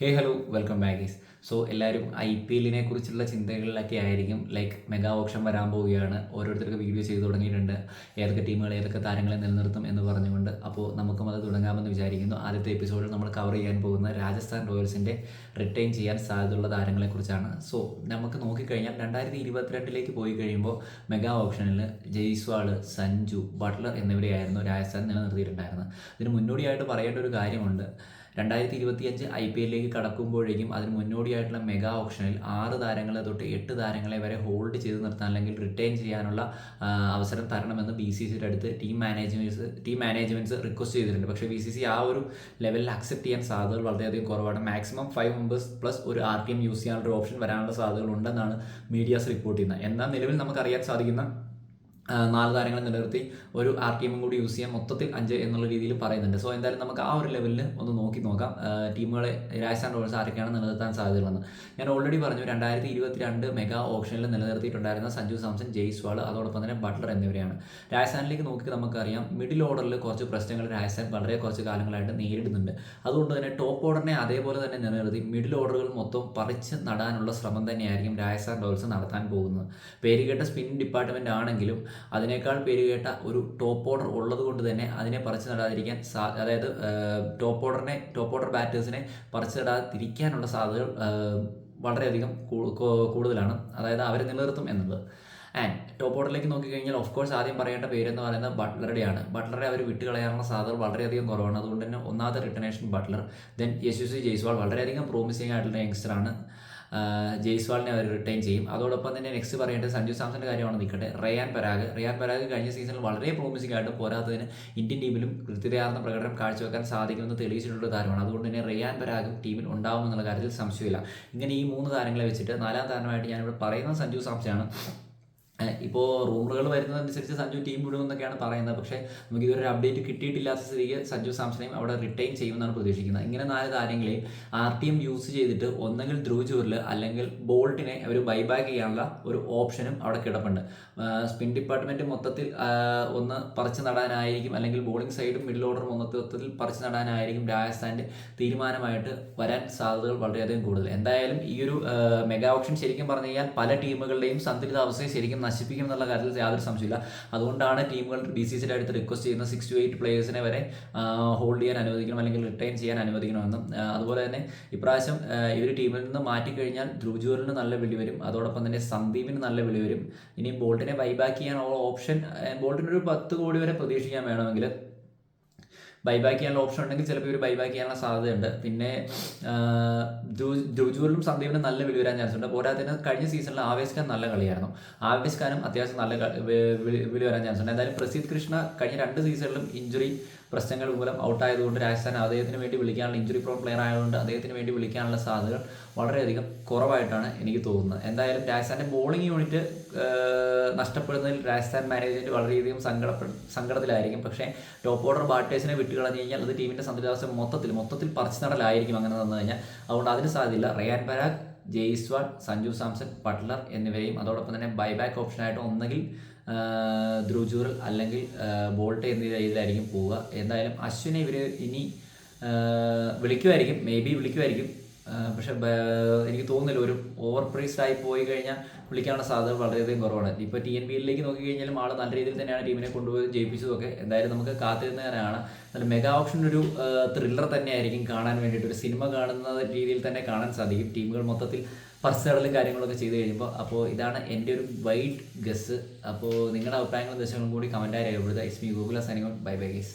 Hey hello welcome back is so എല്ലാവരും I P എല്ലിനെ കുറിച്ചുള്ള ചിന്തകളിലൊക്കെ ആയിരിക്കും. ലൈക്ക് മെഗാ ഓപ്ഷൻ വരാൻ പോവുകയാണ്. ഓരോരുത്തർക്ക് വീഡിയോ ചെയ്തു തുടങ്ങിയിട്ടുണ്ട്. ഏതൊക്കെ ടീമുകൾ ഏതൊക്കെ താരങ്ങളെ നിലനിർത്തും എന്ന് പറഞ്ഞുകൊണ്ട്. അപ്പോൾ നമുക്കും അത് തുടങ്ങാമെന്ന് വിചാരിക്കുന്നു. ആദ്യത്തെ എപ്പിസോഡിൽ നമ്മൾ കവർ ചെയ്യാൻ പോകുന്ന രാജസ്ഥാൻ റോയൽസിന്റെ റിട്ടേൺ ചെയ്യാൻ സാധ്യതയുള്ള താരങ്ങളെക്കുറിച്ചാണ് സോ നമുക്ക് നോക്കിക്കഴിഞ്ഞാൽ രണ്ടായിരത്തി ഇരുപത്തിരണ്ടിലേക്ക് പോയി കഴിയുമ്പോൾ മെഗാ ഓപ്ഷനിൽ ജയ്സ്വാൾ സഞ്ജു ബട്ട്ലർ എന്നിവരെയായിരുന്നു രാജസ്ഥാൻ നിലനിർത്തിയിട്ടുണ്ടായിരുന്നത്. ഇതിന് മുന്നോടിയായിട്ട് പറയേണ്ട ഒരു കാര്യമുണ്ട്. രണ്ടായിരത്തി ഇരുപത്തിയഞ്ച് ഐ പി എല്ലിലേക്ക് കടക്കുമ്പോഴേക്കും അതിന് മുന്നോടിയായിട്ടുള്ള മെഗാ ഓപ്ഷനിൽ ആറ് താരങ്ങളെ തൊട്ട് എട്ട് താരങ്ങളെ വരെ ഹോൾഡ് ചെയ്ത് നിർത്താൻ അല്ലെങ്കിൽ റിട്ടേൺ ചെയ്യാനുള്ള അവസരം തരണമെന്ന് ബി സി സിയുടെ അടുത്ത് team managements team managements request ചെയ്തിട്ടുണ്ട്. പക്ഷേ ബി സി സി ആ ഒരു ലെവലിൽ അക്സെപ്റ്റ് ചെയ്യാൻ സാധ്യതകൾ വളരെയധികം കുറവാണ്. മാക്സിമം ഫൈവ് മെമ്പേഴ്സ് പ്ലസ് ഒരു ആർ ടി എം യൂസ് ചെയ്യാനുള്ള ഓപ്ഷൻ വരാനുള്ള സാധ്യതകളുണ്ടെന്നാണ് മീഡിയാസ് റിപ്പോർട്ട് ചെയ്യുന്നത്. എന്നാൽ നിലവിൽ നമുക്കറിയാൻ സാധിക്കുന്ന നാല് താരങ്ങളെ നിലനിർത്തി ഒരു ആർ ടി എമ്മും കൂടി യൂസ് ചെയ്യാൻ മൊത്തത്തിൽ അഞ്ച് എന്നുള്ള രീതിയിൽ പറയുന്നുണ്ട്. സോ എന്തായാലും നമുക്ക് ആ ഒരു ലെവലിൽ ഒന്ന് നോക്കി നോക്കാം. ടീമുകളെ രാജസ്ഥാൻ റോയൽസ് ആരൊക്കെയാണ് നിലനിർത്താൻ സാധ്യതയുള്ളത് ഞാൻ ഓൾറെഡി പറഞ്ഞു രണ്ടായിരത്തി ഇരുപത്തി രണ്ട് മെഗാ ഓപ്ഷനിൽ നിലനിർത്തിയിട്ടുണ്ടായിരുന്ന സഞ്ജു സാംസൺ ജയ്സ്വാൾ അതോടൊപ്പം തന്നെ ബട്ട്ലർ എന്നിവരെയാണ്. രാജസ്ഥാനിലേക്ക് നോക്കി നമുക്കറിയാം മിഡിൽ ഓർഡറിൽ കുറച്ച് പ്രശ്നങ്ങൾ രാജസ്ഥാൻ വളരെ കുറച്ച് കാലങ്ങളായിട്ട് നേരിടുന്നുണ്ട്. അതുകൊണ്ട് തന്നെ ടോപ്പ് ഓർഡറിനെ അതേപോലെ തന്നെ നിലനിർത്തി മിഡിൽ ഓർഡറുകൾ മൊത്തം പറിച്ച് നടാനുള്ള ശ്രമം തന്നെയായിരിക്കും രാജസ്ഥാൻ റോയൽസ് നടത്താൻ പോകുന്നത്. പേരുകേട്ട സ്പിൻ ഡിപ്പാർട്ട്മെന്റ് ആണെങ്കിലും അതിനേക്കാൾ പേരുകേട്ട ഒരു ടോപ്പ് ഓർഡർ ഉള്ളത് കൊണ്ട് തന്നെ അതിനെ പറിച്ചു നടാതിരിക്കാൻ സാ അതായത് ടോപ്പ് ഓർഡറിനെ ടോപ്പ് ഓർഡർ ബാറ്റേഴ്സിനെ പറിച്ചു നടാതിരിക്കാനുള്ള സാധ്യതകൾ വളരെയധികം കൂടുതലാണ്. അതായത് അവരെ നിലനിർത്തും എന്നുള്ളത്. ആൻഡ് ടോപ്പ് ഓർഡറിലേക്ക് നോക്കിക്കഴിഞ്ഞാൽ ഓഫ് കോഴ്സ് ആദ്യം പറയേണ്ട പേരെന്ന് പറയുന്നത് ബട്ട്ലറുടെയാണ്. ബട്ട്ലറെ അവർ വിട്ടുകളയാനുള്ള സാധ്യത വളരെയധികം കുറവാണ്. അതുകൊണ്ട് തന്നെ ഒന്നാമത്തെ retention Buttler then Yashasvi Jaiswal വളരെയധികം പ്രോമിസിംഗ് ആയിട്ടുള്ള യങ്സ്റ്ററാണ് ജയ്സ്വാളിനെ അവർ റിട്ടേൺ ചെയ്യും. അതോടൊപ്പം തന്നെ നെക്സ്റ്റ് പറയേണ്ടത് സഞ്ജു സാംസന്റെ കാര്യമാണ് നിൽക്കട്ടെ. റയാൻ പരാഗ്. റിയാൻ പരാഗ് കഴിഞ്ഞ സീസണിൽ വളരെ പ്രോമിസിംഗ് ആയിട്ട് പോരാത്തതിന് ഇന്ത്യൻ ടീമിലും കൃത്യതയാർന്ന പ്രകടനം കാഴ്ചവെക്കാൻ സാധിക്കുമെന്ന് തെളിയിച്ചിട്ടുള്ള താരമാണ്. അതുകൊണ്ട് തന്നെ റിയാൻ പരാഗും ടീമിൽ ഉണ്ടാവുമെന്നുള്ള കാര്യത്തിൽ സംശയമില്ല. ഇങ്ങനെ ഈ മൂന്ന് താരങ്ങളെ വെച്ചിട്ട് നാലാം താരമായിട്ട് ഞാനിവിടെ പറയുന്നത് സഞ്ജു സാംസനാണ് ഇപ്പോൾ റൂമറുകൾ വരുന്നതനുസരിച്ച് സഞ്ജു ടീം വിടുമെന്നൊക്കെയാണ് പറയുന്നത്. പക്ഷേ നമുക്ക് ഇതുവരെ അപ്ഡേറ്റ് കിട്ടിയിട്ടില്ലാത്ത സ്ഥിതിക്ക് സഞ്ജു സാംസണെയും അവിടെ റിട്ടൈൻ ചെയ്യുമെന്നാണ് പ്രതീക്ഷിക്കുന്നത്. ഇങ്ങനെ നാല് താരങ്ങളെയും ആർ ടി എം യൂസ് ചെയ്തിട്ട് ഒന്നെങ്കിൽ ധ്രുവ് ജൂറിൽ അല്ലെങ്കിൽ ബോൾട്ടിനെ അവർ ബൈബാക്ക് ചെയ്യാനുള്ള ഒരു ഓപ്ഷനും അവിടെ കിടപ്പുണ്ട്. സ്പിൻ ഡിപ്പാർട്ട്മെന്റ് മൊത്തത്തിൽ ഒന്ന് പറിച്ചു നടാനായിരിക്കും അല്ലെങ്കിൽ ബോളിംഗ് സൈഡും മിഡിൽ ഓർഡറും മൊത്തത്തിൽ പറിച്ചു നടാനായിരിക്കും രാജസ്ഥാന്റെ തീരുമാനമായിട്ട് വരാൻ സാധ്യതകൾ വളരെയധികം കൂടുതൽ. എന്തായാലും ഈ ഒരു മെഗാ ഓപ്ഷൻ ശരിക്കും പറഞ്ഞു കഴിഞ്ഞാൽ പല ടീമുകളുടെയും സന്തുലിതാവസ്ഥയെ ശരിക്കും നശിപ്പിക്കും എന്നുള്ള കാര്യത്തിൽ യാതൊരു സംശയമില്ല അതുകൊണ്ടാണ് ടീമുകൾ ബി സി സിയുടെ അടുത്ത് റിക്വസ്റ്റ് ചെയ്യുന്ന സിക്സ് ടു എയ്റ്റ് പ്ലേയേഴ്സിനെ വരെ ഹോൾഡ് ചെയ്യാൻ അനുവദിക്കണം അല്ലെങ്കിൽ റിട്ടൈൻ ചെയ്യാൻ അനുവദിക്കണമെന്നും. അതുപോലെ തന്നെ ഇപ്രാവശ്യം ഈ ടീമിൽ നിന്ന് മാറ്റിക്കഴിഞ്ഞാൽ ധ്രുവ് ജൂറിന് നല്ല വിളി വരും. അതോടൊപ്പം തന്നെ സന്ദീപിന് നല്ല വിളി വരും. ഇനി ബോൾട്ടിനെ ബൈബാക്ക് ചെയ്യാൻ ഓപ്ഷൻ ബോൾട്ടിനൊരു പത്ത് കോടി വരെ പ്രതീക്ഷിക്കാൻ വേണമെങ്കിൽ ബൈബാക്ക് ചെയ്യാനുള്ള ഓപ്ഷൻ ഉണ്ടെങ്കിൽ ചിലപ്പോൾ ഇവർ ബൈബാക്ക് ചെയ്യാനുള്ള സാധ്യതയുണ്ട്. പിന്നെ ധ്രുവജൂറിലും സന്ദീപിനും നല്ല വിളി വരാൻ ചാൻസ് ഉണ്ട്. പോരാത്തിന് കഴിഞ്ഞ സീസണിൽ ആവേശ് നല്ല കളിയായിരുന്നു. ആവേശ് ഖാനും അത്യാവശ്യം നല്ല വിളി വരാൻ ചാൻസ് ഉണ്ട്. എന്തായാലും പ്രസീത് കൃഷ്ണ കഴിഞ്ഞ രണ്ട് സീസണിലും ഇഞ്ചുറി പ്രശ്നങ്ങൾ മൂലം ഔട്ടായതുകൊണ്ട് രാജസ്ഥാൻ അദ്ദേഹത്തിന് വേണ്ടി വിളിക്കാനുള്ള ഇഞ്ചുറി പ്രോൺ പ്ലെയർ ആയതുകൊണ്ട് അദ്ദേഹത്തിന് വേണ്ടി വിളിക്കാനുള്ള സാധ്യതകൾ വളരെയധികം കുറവായിട്ടാണ് എനിക്ക് തോന്നുന്നത്. എന്തായാലും രാജസ്ഥാന്റെ ബോളിംഗ് യൂണിറ്റ് നഷ്ടപ്പെടുന്നതിൽ രാജസ്ഥാൻ മാനേജ്മെന്റ് വളരെയധികം സങ്കടപ്പെ സങ്കടത്തിലായിരിക്കും. പക്ഷേ ടോപ്പ് ഓർഡർ ബാറ്റേഴ്സിനെ വിട്ട് കളഞ്ഞു കഴിഞ്ഞാൽ അത് ടീമിന്റെ സന്തുലിതാവസ്ഥ മൊത്തത്തിൽ മൊത്തത്തിൽ പറിച്ചു നടലായിരിക്കും അങ്ങനെ തന്നു കഴിഞ്ഞാൽ. അതുകൊണ്ട് അതിന് സാധ്യതയില്ല. റയാൻ പരാഗ് ജയ്സ്വാൾ സഞ്ജു സാംസൺ ബട്ട്ലർ എന്നിവരെയും അതോടൊപ്പം തന്നെ ബൈബാക്ക് ഓപ്ഷനായിട്ട് ഒന്നുകിൽ ധ്രുവ് ജൂറൽ അല്ലെങ്കിൽ ബോൾട്ട് എന്നീ രീതിയിലായിരിക്കും പോവുക. എന്തായാലും അശ്വിനെ ഇവർ ഇനി വിളിക്കുമായിരിക്കും. May be വിളിക്കുമായിരിക്കും. പക്ഷെ എനിക്ക് തോന്നുന്നില്ല. ഒരു ഓവർ പ്രൈസ് ആയി പോയി കഴിഞ്ഞാൽ വിളിക്കാനുള്ള സാധ്യത വളരെയധികം കുറവാണ്. ഇപ്പോൾ ടി എൻ ബി എല്ലിലേക്ക് നോക്കി കഴിഞ്ഞാലും ആൾ നല്ല രീതിയിൽ തന്നെയാണ് ടീമിനെ കൊണ്ടുപോയി ജയിപ്പിച്ചതൊക്കെ. എന്തായാലും നമുക്ക് കാത്തിരുന്നതിനാണ് നല്ല മെഗാ ഓപ്ഷൻ ഒരു ത്രില്ലർ തന്നെയായിരിക്കും കാണാൻ വേണ്ടിയിട്ട്. ഒരു സിനിമ കാണുന്ന രീതിയിൽ തന്നെ കാണാൻ സാധിക്കും. ടീമുകൾ മൊത്തത്തിൽ പർസകളും കാര്യങ്ങളൊക്കെ ചെയ്ത് കഴിയുമ്പോൾ അപ്പോൾ ഇതാണ് എന്റെ ഒരു വൈഡ് ഗസ് അപ്പോൾ നിങ്ങളുടെ അഭിപ്രായങ്ങളും ദശങ്ങളും കൂടി കമന്റായി രേഖപ്പെടുത്തുക. ഇസ്മി Google signing bye bye guys